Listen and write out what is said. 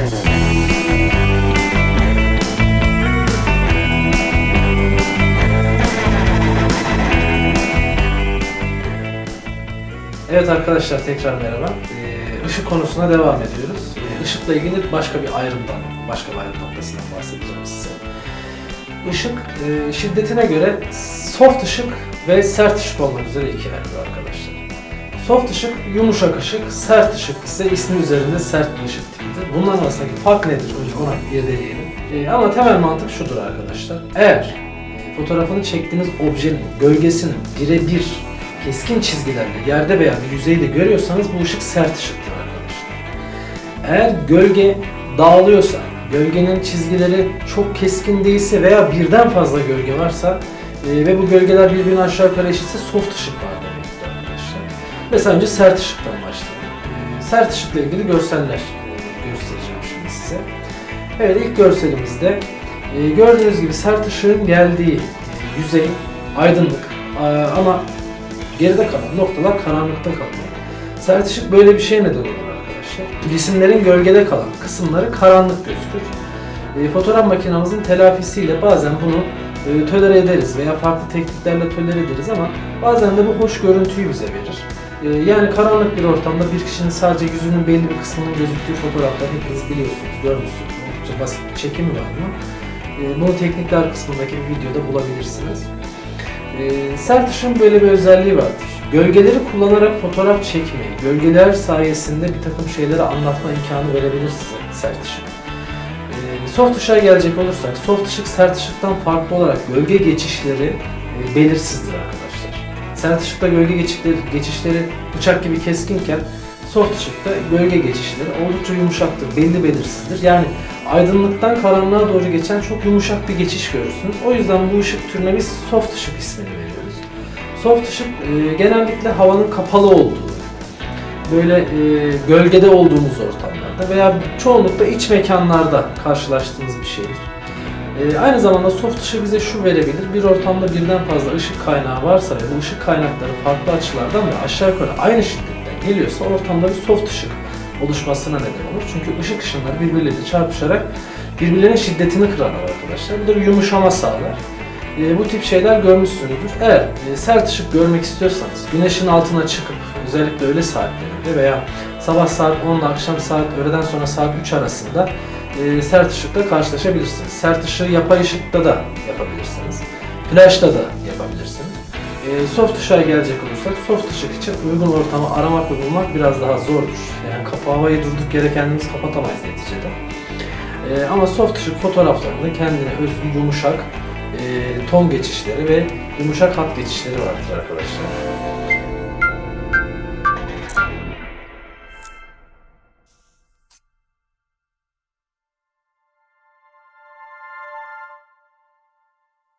Evet arkadaşlar tekrar merhaba. Ee, ışık konusuna devam ediyoruz. Ee, ışıkla ilgili başka bir ayrımdan, başka bir ayrım noktasından bahsedeceğim size. Işık e, şiddetine göre soft ışık ve sert ışık olmak üzere ikiye ayrılıyor arkadaşlar. Soft ışık yumuşak ışık, sert ışık ise ismi üzerinde sert bir ışık tipidir. Bunların arasındaki fark nedir? Önce ona irdeleyelim. Ee, ama temel mantık şudur arkadaşlar. Eğer e, fotoğrafını çektiğiniz objenin gölgesini birebir keskin çizgilerle yerde veya bir yüzeyde görüyorsanız bu ışık sert ışıktır arkadaşlar. Eğer gölge dağılıyorsa, gölgenin çizgileri çok keskin değilse veya birden fazla gölge varsa e, ve bu gölgeler birbirine aşağı yukarı eşitse soft ışık var demektir arkadaşlar. Mesela önce sert ışıktan başlayalım. Sert ışıkla ilgili görseller e, göstereceğim şimdi size. Evet ilk görselimizde e, gördüğünüz gibi sert ışığın geldiği e, yüzey aydınlık ama geride kalan noktalar karanlıkta kalıyor. Sert ışık böyle bir şey neden olur arkadaşlar. Cisimlerin gölgede kalan kısımları karanlık gözükür. Fotoğraf makinamızın telafisiyle bazen bunu e, tolere ederiz veya farklı tekniklerle tolere ederiz ama bazen de bu hoş görüntüyü bize verir. E, yani karanlık bir ortamda bir kişinin sadece yüzünün belli bir kısmının gözüktüğü fotoğrafları hepiniz biliyorsunuz, görmüşsünüz. Oldukça basit bir çekimi var bunun. E, bunu teknikler kısmındaki bir videoda bulabilirsiniz. E, sert ışığın böyle bir özelliği vardır. Gölgeleri kullanarak fotoğraf çekmeyi, gölgeler sayesinde bir takım şeyleri anlatma imkanı verebilir size sert ışık. E, soft ışığa gelecek olursak, soft ışık sert ışıktan farklı olarak gölge geçişleri e, belirsizdir arkadaşlar. Sert ışıkta gölge geçişleri, geçişleri bıçak gibi keskinken soft ışıkta gölge geçişleri oldukça yumuşaktır, belli belirsizdir. Yani aydınlıktan karanlığa doğru geçen çok yumuşak bir geçiş görürsünüz. O yüzden bu ışık türüne biz soft ışık ismini veriyoruz. Soft ışık e, genellikle havanın kapalı olduğu, böyle e, gölgede olduğumuz ortamlarda veya çoğunlukla iç mekanlarda karşılaştığımız bir şeydir. E, aynı zamanda soft ışık bize şu verebilir, bir ortamda birden fazla ışık kaynağı varsa ve bu ışık kaynakları farklı açılardan ve aşağı yukarı aynı şiddetten geliyorsa ortamda bir soft ışık oluşmasına neden olur. Çünkü ışık ışınları birbirleriyle çarpışarak birbirlerinin şiddetini kırarlar arkadaşlar. Bu da bir yumuşama sağlar. E, bu tip şeyler görmüşsünüzdür. Eğer e, sert ışık görmek istiyorsanız güneşin altına çıkıp özellikle öğle saatlerinde veya sabah saat 10 ile akşam saat öğleden sonra saat 3 arasında e, sert ışıkla karşılaşabilirsiniz. Sert ışığı yapay ışıkta da yapabilirsiniz. Flaşta da yapabilirsiniz. E, soft ışığa gelecek olursak soft ışık için uygun ortamı aramak ve bulmak biraz daha zordur. Yani kapı havayı durduk yere kendimiz kapatamayız neticede. E, ama soft ışık fotoğraflarında kendine özgü yumuşak e, ton geçişleri ve yumuşak hat geçişleri vardır arkadaşlar.